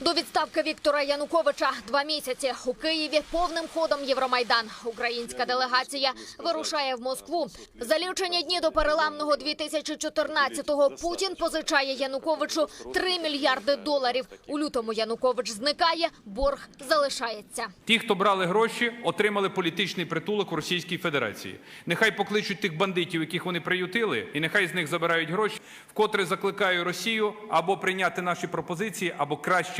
До відставки Віктора Януковича два місяці у Києві повним ходом Євромайдан. Українська делегація вирушає в Москву. За лічені дні до переламного 2014-го Путін позичає Януковичу 3 мільярди доларів. У лютому Янукович зникає, борг залишається. Ті, хто брали гроші, отримали політичний притулок у Російській Федерації. Нехай покличуть тих бандитів, яких вони приютили, і нехай з них забирають гроші. Вкотре закликаю Росію або прийняти наші пропозиції, або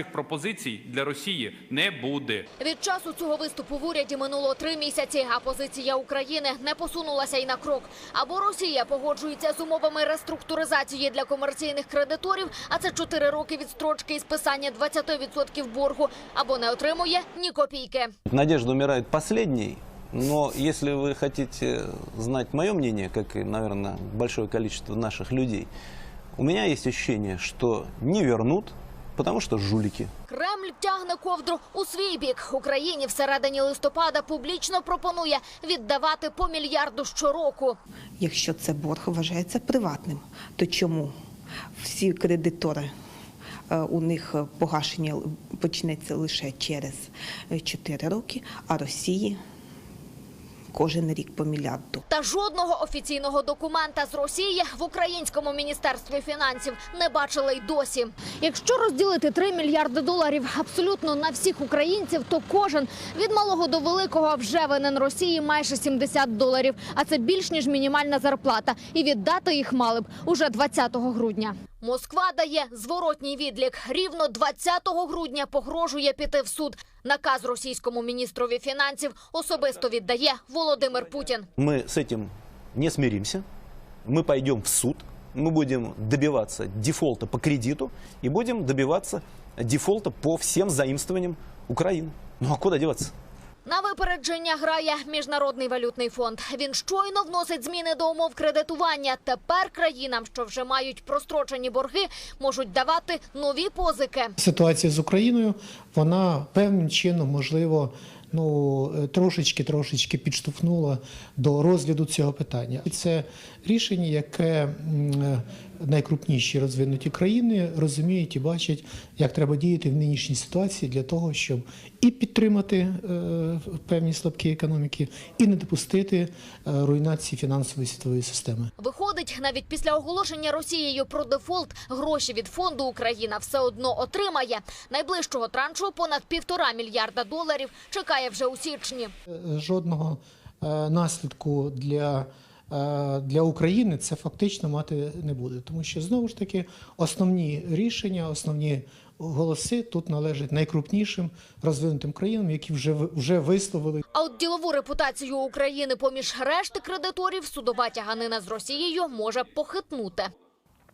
кращих пропозицій для Росії не буде. Від часу цього виступу в уряді минуло три місяці, а позиція України не посунулася й на крок. Або Росія погоджується з умовами реструктуризації для комерційних кредиторів, а це чотири роки відстрочки і списання 20% боргу, або не отримує ні копійки. Надежда умирает последней, но если вы хотите знать мое мнение, как и, наверное, большое количество наших людей, у меня есть ощущение, что не вернут, потому что жулики. Кремль тягне ковдру у свій бік. Україні всередині листопада публічно пропонує віддавати по мільярду щороку. Якщо це борг вважається приватним, то чому всі кредитори? е, У них погашення почнеться лише через 4 роки, а Росії кожен рік по мільярду. Та жодного офіційного документа з Росії в українському міністерстві фінансів не бачили й досі. Якщо розділити 3 мільярди доларів абсолютно на всіх українців, то кожен від малого до великого вже винен Росії майже 70 доларів. А це більш ніж мінімальна зарплата. І віддати їх мали б уже 20 грудня. Москва дає зворотній відлік. Рівно 20 грудня погрожує піти в суд. Наказ російському міністрові фінансів особисто віддає Володимир Путін. Мы с этим не смиримся, мы пойдем в суд, мы будем добиваться дефолта по кредиту и будем добиваться дефолта по всем заимствованиям Украины. Ну а куда деваться? На випередження грає міжнародний валютний фонд. Він щойно вносить зміни до умов кредитування. Тепер країнам, що вже мають прострочені борги, можуть давати нові позики. Ситуація з Україною вона певним чином, можливо, ну трошечки трошечки підштовхнула до розгляду цього питання. І це рішення, яке найкрупніші розвинуті країни розуміють і бачать, як треба діяти в нинішній ситуації для того, щоб і підтримати е, певні слабкі економіки, і не допустити е, руйнації фінансової світової системи. Виходить, навіть після оголошення Росією про дефолт гроші від фонду Україна все одно отримає. Найближчого траншу понад півтора мільярда доларів чекає вже у січні. жодного е, наслідку для, е, для України це фактично мати не буде. Тому що знову ж таки основні рішення, основні голоси тут належать найкрупнішим розвинутим країнам, які вже вже висловили А от ділову репутацію України поміж решти кредиторів судова тяганина з Росією може похитнути.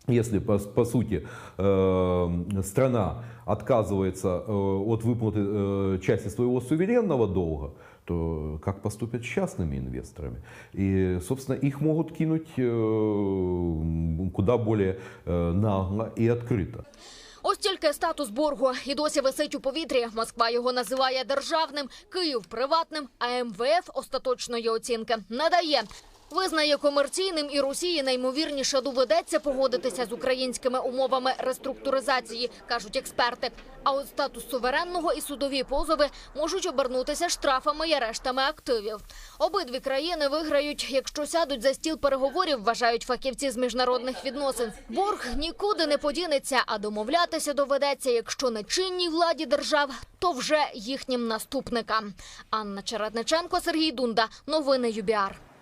Если, по, по сути, э, страна отказывается э, от выплаты э, части своего суверенного долга, то как поступят с частными инвесторами? И, собственно, их могут кинуть э, куда более э, нагло и открыто. Ось тільки статус боргу і досі висить у повітрі. Москва його називає державним, Київ приватним, а МВФ остаточної оцінки не дає. Визнає комерційним і Росії наймовірніше доведеться погодитися з українськими умовами реструктуризації, кажуть експерти. А от статус суверенного і судові позови можуть обернутися штрафами і арештами активів. Обидві країни виграють, якщо сядуть за стіл переговорів, вважають фахівці з міжнародних відносин. Борг нікуди не подінеться, а домовлятися доведеться, якщо не чинній владі держав, то вже їхнім наступникам. Анна Чередниченко, Сергій Дунда. Новини ЮБІАР.